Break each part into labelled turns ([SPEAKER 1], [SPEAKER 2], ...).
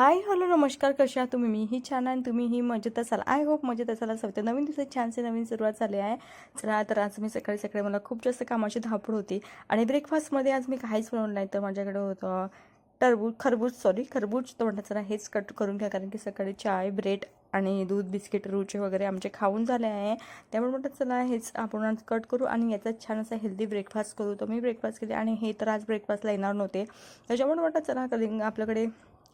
[SPEAKER 1] Hi hello नमस्कार कशा आहात तुम्ही? मी ही छान आहे आणि तुम्ही ही मजेत असाल. आय होप मजेत असाल. असं होतं नवीन दिवसात छानसे नवीन सुरुवात झाली आहे. चला तर आज मी सकाळी सकाळी मला खूप जास्त कामाची धावपळ होती आणि ब्रेकफास्टमध्ये आज मी काहीच बनवलं नाही. तर माझ्याकडे होतं टरबूज खरबूज सॉरी खरबूज तर म्हटलं चला हेच कट करून घ्या. कारण की सकाळी चाय ब्रेड आणि दूध बिस्किट रुचे वगैरे आमचे खाऊन झाले आहे. त्यामुळे म्हटलं चला हेच आपण कट करू आणि याचा छान असा हेल्दी ब्रेकफास्ट करू. तर मी ब्रेकफास्ट केले आणि हे तर आज ब्रेकफास्टला येणार नव्हते. त्याच्यामुळे म्हटलं चला कधी आपल्याकडे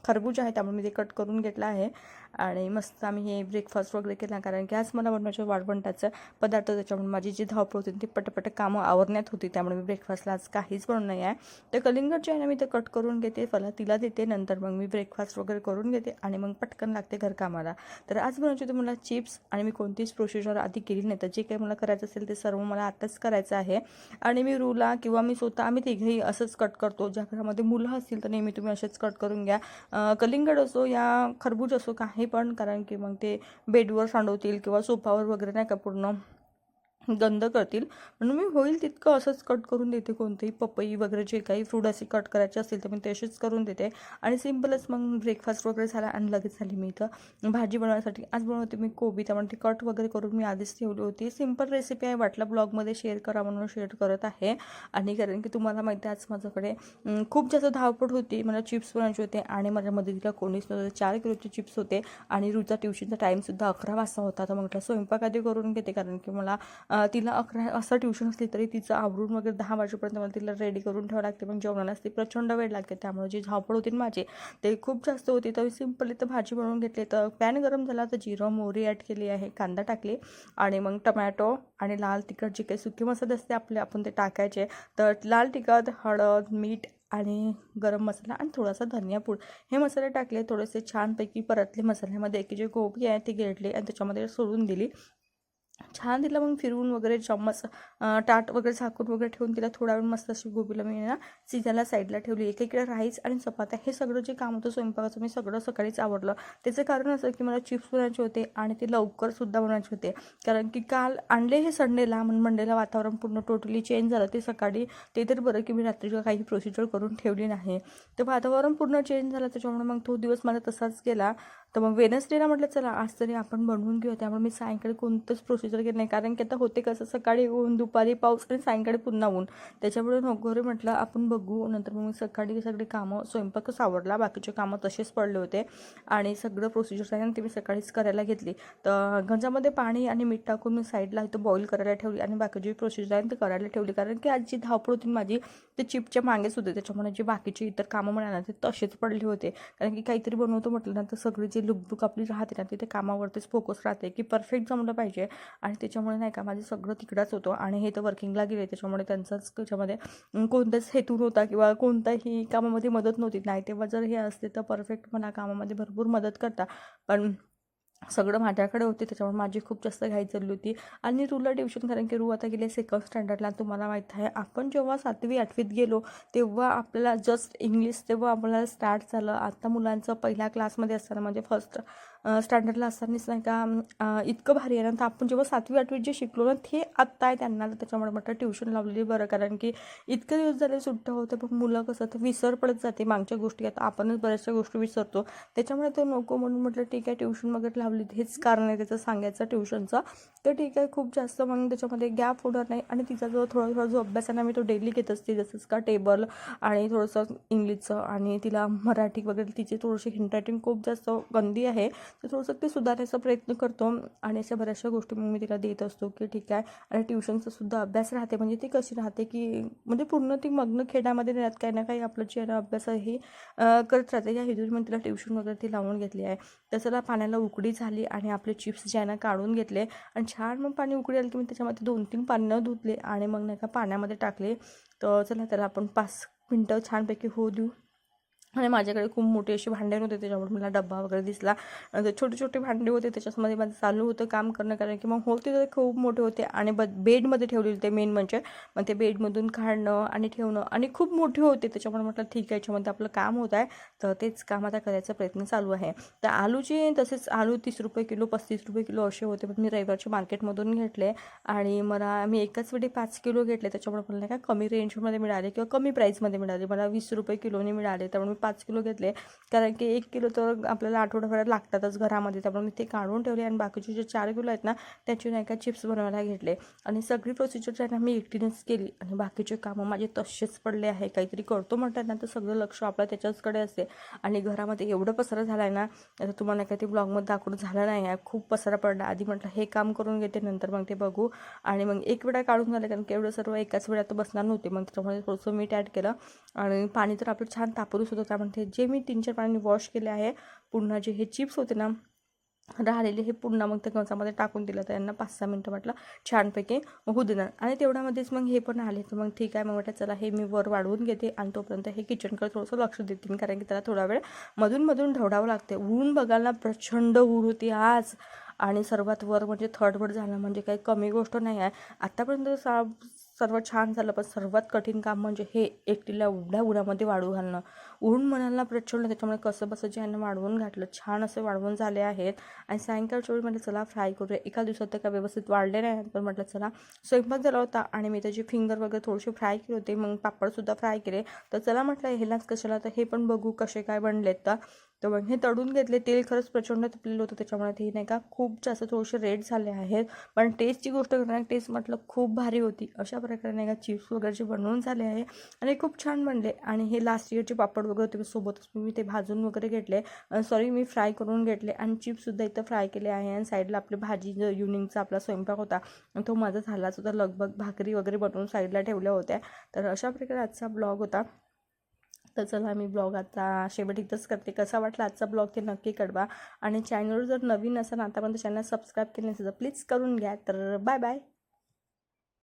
[SPEAKER 1] खरबूज आहे त्यामुळे मी ते कट करून घेतलं आहे. आणि मस्त आम्ही हे ब्रेकफास्ट वगैरे केला कारण की आज मला बनवायचं वाळवंटाचं पदार्थ त्याच्यामुळे माझी जी धावपळ होती ती पटपट कामं आवरण्यात होती त्यामुळे मी ब्रेकफास्टला आज काहीच बनवून नाही. आहे तर कलिंगड जे आहे ना मी ते कट करून घेते फला तिला देते नंतर मग मी ब्रेकफास्ट वगैरे करून घेते आणि मग पटकन लागते घरकामाला तर आज बनवायचे होते मला चिप्स आणि मी कोणतीच प्रोसिजर आधी केली नाही. तर जे काही मला करायचं असेल ते सर्व मला आताच करायचं आहे. आणि मी रूला किंवा मी स्वतः आम्ही तिघेही असंच कट करतो. ज्या घरामध्ये मुलं असतील तर नेहमी तुम्ही असेच कट करून घ्या. कलिंगड असो या खरबूज असो काही पण कारण की मग ते बेडवर सांडवतील किंवा सोफावर वगैरे नाही का पूर्ण? गंद करतील. म्हणून मी होईल तितकं असंच कट करून देते कोणतेही पपई वगैरे जे काही फ्रूट असे कट करायचे असतील तर मी तसेच करून देते. आणि सिम्पलच मग ब्रेकफास्ट वगैरे झाला आणि लगेच झाली मी इथं. भाजी बनवण्यासाठी आज बनवते मी कोबी त्यामुळे ती कट वगैरे करून मी आधीच ठेवली होती. सिंपल रेसिपी आहे वाटलं ब्लॉगमध्ये शेअर करा म्हणून शेअर करत आहे. आणि कारण की तुम्हाला माहिती आहे आज माझ्याकडे खूप जास्त धावपट होती. मला चिप्स बनवायचे होते आणि माझ्या मदतीला कोणीच नव्हतं. चार किलोचे चिप्स होते आणि रोजचा ट्युशनचा टाईमसुद्धा अकरा वाजता होता. तर म्हटलं स्वयंपाक आधी करून घेते कारण की मला तिला अकरा असं ट्युशन असली तरी तिचं आवरून वगैरे दहा वाजेपर्यंत मला तिला रेडी करून ठेवावं लागते. पण जेवणाला ती प्रचंड वेळ लागते. त्यामुळे जी धावपळ होती ना माझी ते खूप जास्त होती. तर सिंपली तर भाजी बनवून घेतली. तर पॅन गरम झाला तर जिरं मोहरी ॲड केली आहे कांदा टाकली. आणि मग टमॅटो आणि लाल तिखट जे काही सुके मसाले असते आपले आपण ते टाकायचे. तर लाल तिखट हळद मीठ आणि गरम मसाला आणि थोडासा धनियापूड हे मसाले टाकले. थोडेसे छानपैकी परतले मसाल्यामध्ये. की जे गोबी आहे ती घेतली आणि त्याच्यामध्ये सोडून दिली. छान तिला मग फिरवून वगैरे चम्मच टाट वगैरे झाकून वगैरे ठेवून तिला थोडा वेळ मस्त अशी गोबीला मी ना सिजाला साईडला ठेवली. एकीकडे राईस आणि चपात्या हे सगळं जे काम होतं स्वयंपाकाचं मी सगळं सकाळीच आवडलं त्याचं कारण असं की मला चिप्स बनवायचे होते आणि ते लवकरसुद्धा बनवायचे होते. कारण की काल आणले हे संडेला म्हणून मंडेला वातावरण पूर्ण टोटली चेंज झालं. ते सकाळी ते तर बरं की मी रात्रीच्या काही प्रोसिजर करून ठेवली नाही. तर वातावरण पूर्ण चेंज झालं. त्याच्यामुळे मग तो दिवस मला तसाच गेला. तर मग वेनसडेला म्हटलं चला आज तरी आपण बनवून घेऊ त्यामुळे मी सायंकाळी कोणतंच प्रोसिजर केलं नाही. कारण की आता होते कसं सकाळी ऊन दुपारी पाऊस आणि सायंकाळी पुन्हा ऊन. त्याच्यामुळे नोकरी म्हटलं आपण बघू. नंतर मग मी सकाळी सगळी कामं स्वयंपाकच आवडला बाकीचे कामं तसेच पडले होते. आणि सगळं प्रोसिजर आहे ना ते मी सकाळीच करायला घेतली. तर गंजामध्ये पाणी आणि मीठ टाकून मी साईडला इथं बॉईल करायला ठेवली आणि बाकीची प्रोसिजर आहे ते करायला ठेवली. कारण की आज जी धावपळ होती माझी ते चिपच्या मागेच होते. त्याच्यामुळे जे बाकीचे इतर कामं म्हणाला ते तसेच पडले होते. कारण की काहीतरी बनवतो म्हटलं ना तर सगळी जी लुकबुक आपली राहते ना तिथे कामावरतीच फोकस राहते. की परफेक्ट जमलं पाहिजे. आणि त्याच्यामुळे नाही का माझं सगळं तिकडंच होतं. आणि हे तर वर्किंगला गेले त्याच्यामुळे त्यांचाच त्याच्यामध्ये कोणताच हेतू नव्हता किंवा कोणताही कामामध्ये मदत नव्हती. नाही तेव्हा जर हे असते तर परफेक्ट म्हणा कामामध्ये भरपूर मदत करता. पण सगळं माझ्याकडे होते त्याच्यामुळे माझी खूप जास्त घाई चालली होती. आणि रूला ट्युशन कारण की रू आता गेले सेकंड स्टँडर्डला तुम्हाला माहीत आहे आपण जेव्हा सातवी आठवीत गेलो तेव्हा आपल्याला जस्ट इंग्लिश तेव्हा आपल्याला स्टार्ट झालं. आता मुलांचं पहिल्या क्लासमध्ये असताना म्हणजे फर्स्ट स्टँडर्डला असतानाच नाही का इतकं भारी आहे ना. तर आपण जेव्हा सातवी आठवीत जे शिकलो ना ते आत्ता आहे त्यांना. त्याच्यामुळे म्हटलं ट्युशन लावलेली बरं. कारण की इतके दिवस झाले सुट्ट्या होते पण मुलं कसं तर विसर पडत जाते मागच्या गोष्टी. आता आपणच बऱ्याचशा गोष्टी विसरतो. त्याच्यामुळे तो नको म्हणून म्हटलं ठीक आहे ट्युशन वगैरे लावली. हेच कारण आहे त्याचं सांगायचं ट्युशनचं तर ठीक आहे खूप जास्त मग त्याच्यामध्ये गॅप होणार नाही. आणि तिचा जो थोडा थोडा जो अभ्यास आहे ना मी तो डेली घेत असते. जसंच का टेबल आणि थोडंसं इंग्लिशचं आणि तिला मराठी वगैरे तिची थोडीशी हँडरायटिंग खूप जास्त गंदी आहे. तर थोडंसं ते सुधारायचा प्रयत्न करतो आणि अशा बऱ्याचशा गोष्टी मग मी तिला देत असतो की ठीक आहे. आणि ट्युशनचा सुद्धा अभ्यास राहते. म्हणजे ती कशी राहते की म्हणजे पूर्ण ती मग्न खेळामध्ये नाही काही ना काही आपलं जे अभ्यास हे करत राहते. या हेतून मग तिला ट्युशन वगैरे ती लावून घेतली आहे. तसं पाण्याला उकडी झाली आणि आपले चिप्स जे आहे ना काढून घेतले. आणि छान मग पाणी उकडी आली की मी त्याच्यामध्ये दोन तीन पानं धुतले आणि मग नाही का पाण्यामध्ये टाकले. तर चला त्याला आपण पाच मिनटं छानपैकी होऊ देऊ. आणि माझ्याकडे खूप मोठे असे भांडे होते त्याच्यामुळे मला डब्बा वगैरे दिसला. तर छोटे छोटे भांडे होते त्याच्यामध्ये माझं चालू होतं काम करणं कारण की मग होते तर खूप मोठे होते आणि ब बेडमध्ये ठेवले होते मेन म्हणजे मग ते बेडमधून काढणं आणि ठेवणं आणि खूप मोठे होते त्याच्यामुळे म्हटलं ठीक आहे याच्यामध्ये आपलं काम होत आहे तर तेच काम आता करायचा प्रयत्न चालू आहे. तर आलूचे तसेच आलू तीस रुपये किलो पस्तीस रुपये किलो असे होते पण मी रविवारच्या मार्केटमधून घेतले आणि मला मी एकाच वेळी पाच किलो घेतले त्याच्यामुळे मला नाही का कमी रेंजमध्ये मिळाले किंवा कमी प्राईसमध्ये मिळाले मला वीस रुपये किलोने मिळाले त्यामुळे मी पाच किलो घेतले. कारण की एक किलो तर आपल्याला आठवड्याभरात लागतातच घरामध्ये. त्यामुळे मी ते काढून ठेवले आणि बाकीचे जे चार किलो आहेत ना त्याचे नाही का चिप्स बनवायला घेतले. आणि सगळी प्रोसिजर जी आहे ना मी एकटीनेच केली. आणि बाकीचे कामं माझे तसेच पडले आहे. काहीतरी करतो म्हणतात ना तर सगळं लक्ष आपलं त्याच्याचकडे असते. आणि घरामध्ये एवढं पसारा झाला आहे ना आता तुम्हाला काय ते ब्लॉगमध्ये दाखवून झालं नाही आहे. खूप पसारा पडला. आधी म्हटलं हे काम करून घेते नंतर मग ते बघू. आणि मग एक वेळा काढून झालं कारण की एवढं सर्व एकाच वेळात बसणार नव्हते. मग त्याच्यामुळे थोडंसं मीठ ॲड केलं. आणि पाणी तर आपलं छान तापरूस होतं त्यामध्ये जे मी तीन चार पाण्याने वॉश केले आहे पुन्हा जे हे चिप्स होते ना राहिलेले हे पुन्हा मग त्या कंसामध्ये टाकून दिलं तर यांना पाच सहा मिनटं म्हटलं छानपैकी होऊ देणार. आणि तेवढ्यामध्येच मग हे पण आले. तर मग ठीक आहे मग म्हटलं चला हे मी वर वाढवून घेते आणि तोपर्यंत हे किचनकडे थोडंसं लक्ष देते कारण की त्याला थोडा वेळ मधून मधून ढवडावं लागते. ऊन बघायला प्रचंड ऊन होती आज. आणि सर्वात वर म्हणजे थर्ड झालं म्हणजे काही कमी गोष्ट नाही आहे. आत्तापर्यंत सा सर्व छान झालं पण सर्वात कठीण काम म्हणजे हे एकटीला एवढ्या उन्हामध्ये वाढू घालणं. ऊन मनाला प्रचंड त्याच्यामुळे कसं बसं जे यांना वाढवून घातलं छान असे वाढवून झाले आहेत. आणि सायंकाळच्या वेळी म्हटलं चला फ्राय करूया. एका दिवसात तर काय व्यवस्थित वाढले नाही पण म्हटलं चला. स्वयंपाक झाला होता आणि मी त्याचे फिंगर वगैरे थोडेसे फ्राय केले होते मग पापडसुद्धा फ्राय केले. तर चला म्हटलं ह्यालाच कशाला तर हे पण बघू कसे काय बनलेत तर. तर मग हे तळून घेतले तेल खरंच प्रचंड तपलेलं होतं त्याच्यामुळे ते नाही का? खूप जास्त थोडेसे रेड झाले आहेत. पण टेस्टची गोष्ट करणार टेस्ट म्हटलं खूप भारी होती. अशा प्रकारे नाही का चिप्स वगैरे जे बनवून झाले आहे आणि खूप छान बनले. आणि हे लास्ट इयरचे पापड वगैरे होते सोबतच मी ते भाजून वगैरे घेतले. सॉरी मी फ्राय करून घेतले. आणि चिप्ससुद्धा इथं फ्राय केले आहे. आणि साईडला आपली भाजी जो इव्हनिंगचा आपला स्वयंपाक होता तो माझा झालाच होता लगभग भाकरी वगैरे बनवून साईडला ठेवल्या होत्या. तर अशा प्रकारे आजचा ब्लॉग होता. तर चला मी ब्लॉग आता शेवट इथंच करते. कसा वाटला आजचा ब्लॉग ते नक्की कळवा. आणि चॅनलवर जर नवीन असेल आतापर्यंत चॅनल सबस्क्राईब केले नसेल तर प्लीज करून घ्या. तर बाय बाय